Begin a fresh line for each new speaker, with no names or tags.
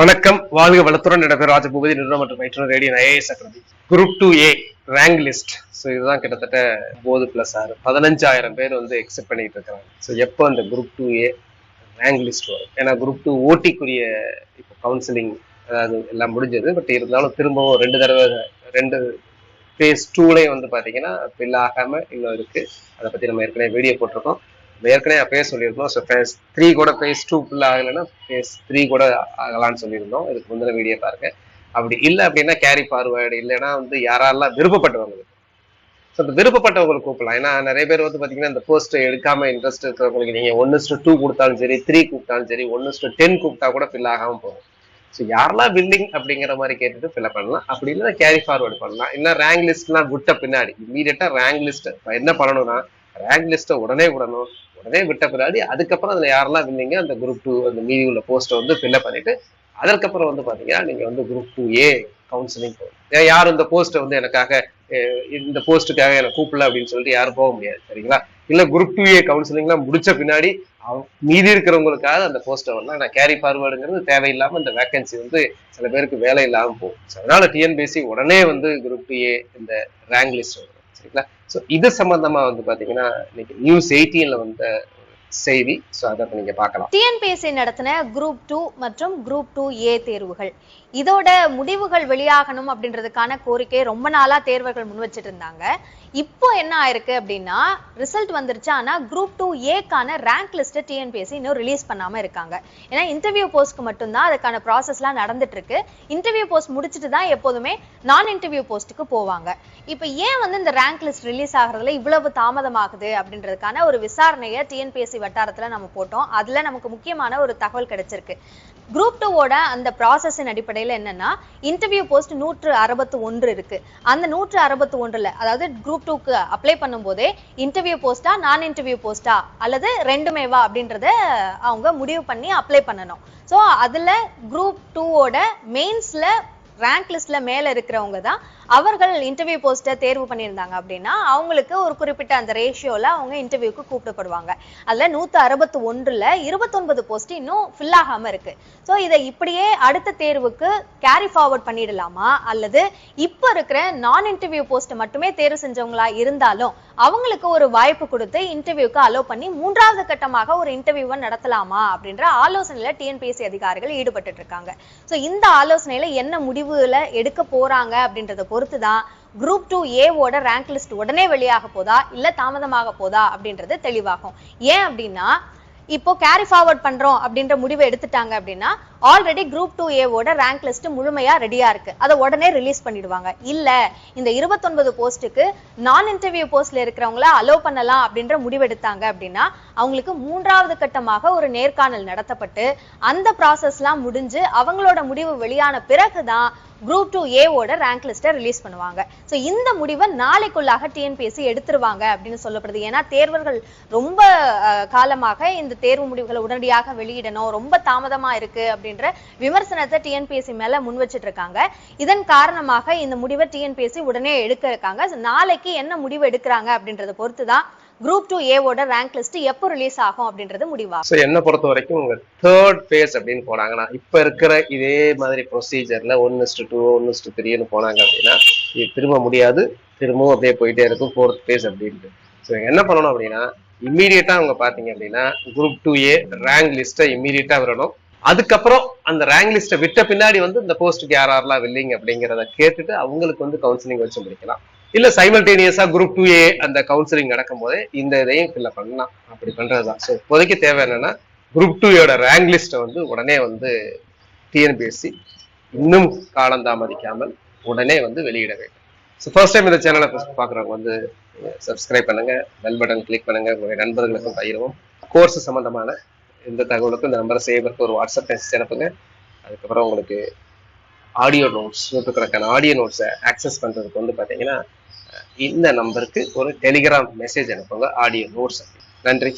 வணக்கம். வாழ்க வளத்துடன் என்ற பேர் ராஜபூபதி நிறுவனம் மற்றும் பயிற்றுனர் radio IAS academy group two A rank list so இதுதான் கிட்டத்தட்ட போது பிளஸ் ஆறு. பதினஞ்சாயிரம் பேர் வந்து எக்ஸெப்ட் பண்ணிட்டு இருக்காங்க. ஸோ எப்போ அந்த group two A rank list வரும்? ஏன்னா குரூப் டூ ஓட்டிக்குரிய இப்போ கவுன்சிலிங் அதாவது எல்லாம் முடிஞ்சது. பட் இருந்தாலும் திரும்பவும் ரெண்டு தடவை ரெண்டு ஃபேஸ் டூலையும் வந்து பார்த்தீங்கன்னா ஃபில் ஆகாமல் இன்னும் இருக்குது அதை பற்றி நம்ம ஏற்கனவே வீடியோ போட்டிருக்கோம். ஏற்கனவே அப்பயே சொல்லியிருந்தோம். ஸோ ஃபேஸ் த்ரீ கூட ஃபேஸ் டூ ஃபுல்லாக ஆகலைன்னா ஃபேஸ் த்ரீ கூட ஆகலாம்னு சொல்லியிருந்தோம். இதுக்கு முந்தின வீடியோ பாருங்க. அப்படி இல்லை அப்படின்னா கேரி ஃபார்வேர்டு இல்லைன்னா வந்து யாரெல்லாம் விருப்பப்பட்டவங்களுக்கு ஸோ அந்த விருப்பப்பட்டவங்களுக்கு கூப்பிடலாம். ஏன்னா நிறைய பேர் வந்து பார்த்தீங்கன்னா இந்த போஸ்ட் எடுக்காம இன்ட்ரெஸ்ட் இருக்கிறவங்களுக்கு நீங்கள் ஒன்று டூ கொடுத்தாலும் சரி த்ரீ கூப்பிட்டாலும் சரி ஒன்று டென் கூப்பிட்டா கூட ஃபில் ஆகாமல் போகும். ஸோ யாரெல்லாம் வில்லிங் அப்படிங்கிற மாதிரி கேட்டுட்டு ஃபில்அப் பண்ணலாம். அப்படி இல்லைன்னா கேரி ஃபார்வர்டு பண்ணலாம். இல்லை ரேங்க் லிஸ்ட்லாம் விட்ட பின்னாடி இம்மீடியட்டா ரேங்க் லிஸ்ட் என்ன பண்ணணும்னா ரேங்க் லிஸ்ட்டை உடனே விடணும். உடனே விட்ட பின்னாடி அதுக்கப்புறம் அதில் யாரெல்லாம் இருந்தீங்க அந்த குரூப் டூ அந்த மீதி உள்ள போஸ்ட்டை வந்து ஃபில்அப் பண்ணிட்டு அதற்கப்புறம் வந்து பார்த்தீங்கன்னா நீங்கள் வந்து குரூப் டூ ஏ கவுன்சிலிங் போகணும். யாரும் இந்த போஸ்ட்டை வந்து எனக்காக இந்த போஸ்ட்டுக்காக எனக்கு கூப்பிடல அப்படின்னு சொல்லிட்டு யாரும் போக முடியாது சரிங்களா? இல்லை குரூப் டூ ஏ கவுன்சிலிங்லாம் முடிச்ச பின்னாடி மீதி இருக்கிறவங்களுக்காக அந்த போஸ்ட்டை வரலாம் நான் கேரி ஃபார்வர்டுங்கிறது தேவையில்லாம இந்த வேகன்சி வந்து சில பேருக்கு வேலை இல்லாமல் போகும். அதனால டிஎன்பிஎஸ்சி உடனே வந்து குரூப் டூ ஏ இந்த ரேங்க் லிஸ்ட் வரும். சரிங்களா? ஸோ இது சம்பந்தமா வந்து பாத்தீங்கன்னா இன்னைக்கு நியூஸ் எயிட்டீன்ல வந்த செய்தி. ஸோ அதை நீங்க பார்க்கலாம்.
டிஎன்பிஎஸ்சி நடத்தின குரூப் டூ மற்றும் குரூப் டூ ஏ தேர்வுகள். இதோட முடிவுகள் வெளியாகணும் அப்படின்றதுக்கான கோரிக்கை ரொம்ப நாளா தேர்வர்கள் முன் வச்சிட்டு இருந்தாங்க. இப்போ என்ன ஆயிருக்கு அப்படின்னா ரிசல்ட் வந்துருச்சு. ஆனா குரூப் டூ ஏக்கான ரேங்க் லிஸ்ட் டிஎன்பிஎஸ்சி இன்னும் ரிலீஸ் பண்ணாம இருக்காங்க. ஏன்னா இன்டர்வியூ போஸ்ட்க்கு மட்டும்தான் அதுக்கான ப்ராசஸ்லாம் நடந்துட்டு இருக்கு. இன்டர்வியூ போஸ்ட் முடிச்சுட்டு தான் எப்போதுமே நான் இன்டர்வியூ போஸ்ட்டுக்கு போவாங்க. இப்போ ஏன் வந்து இந்த ரேங்க் லிஸ்ட் ரிலீஸ் ஆகுறதுல இவ்வளவு தாமதமாகுது அப்படின்றதுக்கான ஒரு விசாரணையை டிஎன்பிஎஸ்சி வட்டாரத்துல நம்ம போட்டோம். அதுல நமக்கு முக்கியமான ஒரு தகவல் கிடைச்சிருக்கு. குரூப் டூவோட அந்த ப்ராசஸின் அடிப்படையில் என்னன்னா இன்டர்வியூ போஸ்ட் நூற்று அறுபத்து ஒன்று இருக்கு. அந்த நூற்று அறுபத்து ஒன்றுல அதாவது குரூப் டூக்கு அப்ளை பண்ணும்போதே இன்டர்வியூ போஸ்டா நான் இன்டர்வியூ போஸ்டா அல்லது ரெண்டுமேவா அப்படின்றத அவங்க முடிவு பண்ணி அப்ளை பண்ணணும். ஸோ அதுல குரூப் டூவோட மெயின்ஸ்ல ரேங்க் லிஸ்ட்ல மேல இருக்கிறவங்க தான் அவர்கள் இன்டர்வியூ போஸ்ட்டை தேர்வு பண்ணியிருந்தாங்க அப்படின்னா அவங்களுக்கு ஒரு குறிப்பிட்ட அந்த ரேஷியோல அவங்க இன்டர்வியூக்கு கூப்பிடப்படுவாங்க. அதுல நூத்தி அறுபத்தி ஒன்றுல இருபத்தொன்பது போஸ்ட் இன்னும் ஃபில் ஆகாம இருக்கு. ஸோ இதை இப்படியே அடுத்த தேர்வுக்கு கேரி ஃபார்வர்ட் பண்ணிடலாமா? அல்லது இப்ப இருக்கிற நான் இன்டர்வியூ போஸ்ட் மட்டுமே தேர்வு செஞ்சவங்களா இருந்தாலும் அவங்களுக்கு ஒரு வாய்ப்பு கொடுத்து இன்டர்வியூக்கு அலோவ் பண்ணி மூன்றாவது கட்டமாக ஒரு இன்டர்வியூவை நடத்தலாமா? அப்படின்ற ஆலோசனையில டிஎன்பிஎஸ்சி அதிகாரிகள் ஈடுபட்டு இருக்காங்க. ஸோ இந்த ஆலோசனையில என்ன முடிவு முடிவுல எடுக்க போறாங்க அப்படின்றத பொறுத்து தான் குரூப் டூ ஏவோட ரேங்க் லிஸ்ட் உடனே வெளியாக போதா இல்ல தாமதமாக போதா அப்படின்றது தெளிவாகும். ஏன் அப்படின்னா இப்போ கேரி ஃபார்வர்ட் பண்றோம் அப்படின்ற முடிவை எடுத்துட்டாங்க அப்படின்னா ஆல்ரெடி குரூப் டூ ஏவோட ரேங்க் லிஸ்ட் முழுமையா ரெடியா இருக்கு. அதை உடனே ரிலீஸ் பண்ணிடுவாங்க. இல்ல இந்த இருபத்தொன்பது போஸ்ட்டுக்கு நான் இன்டர்வியூ போஸ்ட்ல இருக்கிறவங்கள அலோவ் பண்ணலாம் அப்படின்ற முடிவெடுத்தாங்க அப்படின்னா அவங்களுக்கு மூன்றாவது கட்டமாக ஒரு நேர்காணல் நடத்தப்பட்டு அந்த ப்ராசஸ்லாம் முடிஞ்சு அவங்களோட முடிவு வெளியான பிறகுதான் குரூப் டூ ஏவோட ரேங்க் லிஸ்ட்டை ரிலீஸ் பண்ணுவாங்க. ஸோ இந்த முடிவை நாளைக்குள்ளாக டிஎன்பிஎஸ்சி எடுத்துருவாங்க அப்படின்னு சொல்லப்படுது. ஏன்னா தேர்வர்கள் ரொம்ப காலமாக இந்த தேர்வு முடிவுகளை உடனடியாக வெளியிடணும். ரொம்ப தாமதமா இருக்கு அப்படின்ற விமர்சனத்தை டிஎன்பிஎஸ்சி மேல முன் வச்சிட்டு இருக்காங்க இதன் காரணமாக இந்த முடிவை டிஎன்பிஎஸ்சி உடனே எடுக்க இருக்காங்க. நாளைக்கு என்ன முடிவு எடுக்கிறாங்க அப்படின்றத பொறுத்து தான் குரூப் டூ ஏவோட ரேங்க் லிஸ்ட் எப்போ ரிலீஸ் ஆகும் அப்படின்றது முடிவாகும்.
ஸோ என்ன பொறுத்த வரைக்கும் உங்க தேர்ட் ஃபேஸ் அப்படின்னு போனாங்கன்னா இப்போ இருக்கிற இதே மாதிரி ப்ரொசீஜர்ல one is to two one is to த்ரீன்னு போனாங்க அப்படின்னா இது திரும்ப முடியாது. திரும்பவும் அப்படியே போயிட்டே இருக்கும் ஃபோர்த் ஃபேஸ் அப்படின்ட்டு. ஸோ என்ன பண்ணணும் அப்படின்னா இம்மீடியட்டா அவங்க பாத்தீங்க அப்படின்னா குரூப் டூ ஏ ரேங்க் லிஸ்ட்டை இம்மீடியட்டா வரணும் அதுக்கப்புறம் அந்த ரேங்க் லிஸ்ட்டை விட்ட பின்னாடி வந்து இந்த போஸ்ட்டுக்கு யார் யாரெல்லாம் வில்லிங் அப்படிங்கிறத கேட்டுட்டு அவங்களுக்கு வந்து கவுன்சிலிங் வச்சு முடிக்கலாம். இல்ல சைமல்டேனியஸா குரூப் டூ ஏ அந்த கவுன்சிலிங் நடக்கும் போதே இந்த இதையும் ஃபில்அப் பண்ணலாம். அப்படி பண்றதுதான். ஸோ இப்போதைக்கு தேவை என்னன்னா குரூப் டூயோட ரேங்க் லிஸ்ட்டை வந்து உடனே வந்து டிஎன்பிஎஸ்சி இன்னும் காலம் தாமதிக்காமல் உடனே வந்து வெளியிட வேண்டும். ஸோ ஃபர்ஸ்ட் டைம் இந்த சேனலை பார்க்குறவங்க வந்து சப்ஸ்கிரைப் பண்ணுங்க பெல் பட்டன் கிளிக் பண்ணுங்க. உங்களுடைய நண்பர்களுக்கும் பயிரவும் கோர்ஸ் சம்பந்தமான எந்த தகவலுக்கும் இந்த நம்பரை சேவருக்கு ஒரு வாட்ஸ்அப் மெசேஜ் அனுப்புங்க. அதுக்கப்புறம் உங்களுக்கு ஆடியோ நோட்ஸ் நூற்றுக்கணக்கான ஆடியோ நோட்ஸை ஆக்சஸ் பண்ணுறதுக்கு வந்து பார்த்தீங்கன்னா இந்த நம்பருக்கு ஒரு டெலிகிராம் மெசேஜ் அனுப்புங்க ஆடியோ நோட்ஸ் நன்றி.